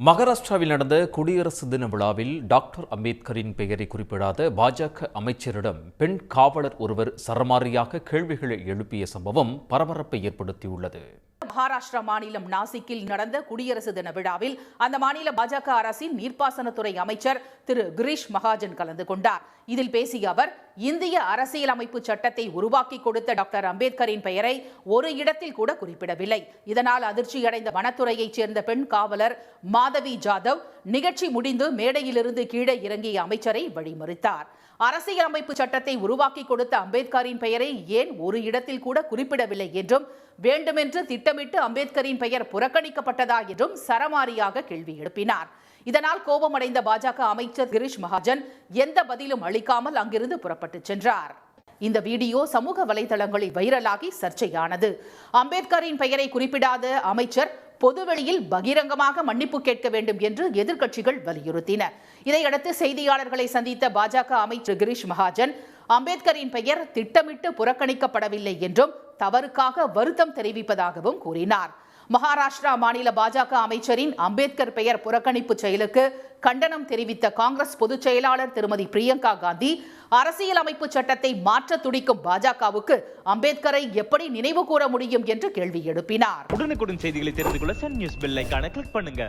மகாராஷ்டிராவில் நடந்த குடியரசு தின விழாவில் டாக்டர் அம்பேத்கரின் பெயரை குறிப்பிடாத பாஜக அமைச்சரிடம் பெண் காவலர் ஒருவர் சரமாரியாக கேள்விகளை எழுப்பிய சம்பவம் பரபரப்பை ஏற்படுத்தியுள்ளது. மகாராஷ்டிரா மாநிலம் நாசிக்கில் நடந்த குடியரசு தின விழாவில் அந்த மாநில பாஜக அரசின் நீர்ப்பாசனத்துறை அமைச்சர் திரு கிரீஷ் மகாஜன் கலந்து கொண்டார். இதில் பேசிய அவர் இந்திய அரசியலமைப்பு சட்டத்தை உருவாக்கி கொடுத்த டாக்டர் அம்பேத்கரின் பெயரை ஒரு இடத்தில் கூட குறிப்பிடவில்லை. இதனால் அதிர்ச்சியடைந்த வனத்துறையைச் சேர்ந்த பெண் காவலர் மாதவி ஜாதவ் நிகழ்ச்சி முடிந்து மேடையிலிருந்து கீழே இறங்கிய அமைச்சரை வழிமறித்தார். அரசியலமைப்பு சட்டத்தை உருவாக்கி கொடுத்த அம்பேத்கரின் பெயரை ஏன் ஒரு இடத்தில் கூட குறிப்பிடவில்லை என்றும் வேண்டுமென்று திட்டமிட்டு அம்பேத்கரின் பெயர் புறக்கணிக்கப்பட்டதா என்றும் சரமாரியாக கேள்வி எழுப்பினார். இதனால் கோபமடைந்த பாஜக அமைச்சர் கிரீஷ் மகாஜன் எந்த பதிலும் அளிக்காமல் அங்கிருந்து புறப்பட்டு சென்றார். இந்த வீடியோ சமூக வலைதளங்களில் வைரலாகி சர்ச்சையானது. அம்பேத்கரின் பெயரை குறிப்பிடாத அமைச்சர் பொதுவெளியில் பகிரங்கமாக மன்னிப்பு கேட்க வேண்டும் என்று எதிர்க்கட்சிகள் வலியுறுத்தின. இதையடுத்து செய்தியாளர்களை சந்தித்த பாஜக அமைச்சர் கிரீஷ் மகாஜன் அம்பேத்கரின் பெயர் திட்டமிட்டு புறக்கணிக்கப்படவில்லை என்றும் தவறுக்காக வருத்தம் தெரிவிப்பதாகவும் கூறினார். மகாராஷ்டிரா மாநில பாஜக அமைச்சரின் அம்பேத்கர் பெயர் புறக்கணிப்பு செயலுக்கு கண்டனம் தெரிவித்த காங்கிரஸ் பொதுச் செயலாளர் திருமதி பிரியங்கா காந்தி அரசியலமைப்பு சட்டத்தை மாற்ற துடிக்கும் பாஜகவுக்கு அம்பேத்கரை எப்படி நினைவு கூற முடியும் என்று கேள்வி எழுப்பினார். உடனுக்குடன் செய்திகளை தெரிந்து கொள்ள சன் நியூஸ் பெல் கிளிக் பண்ணுங்க.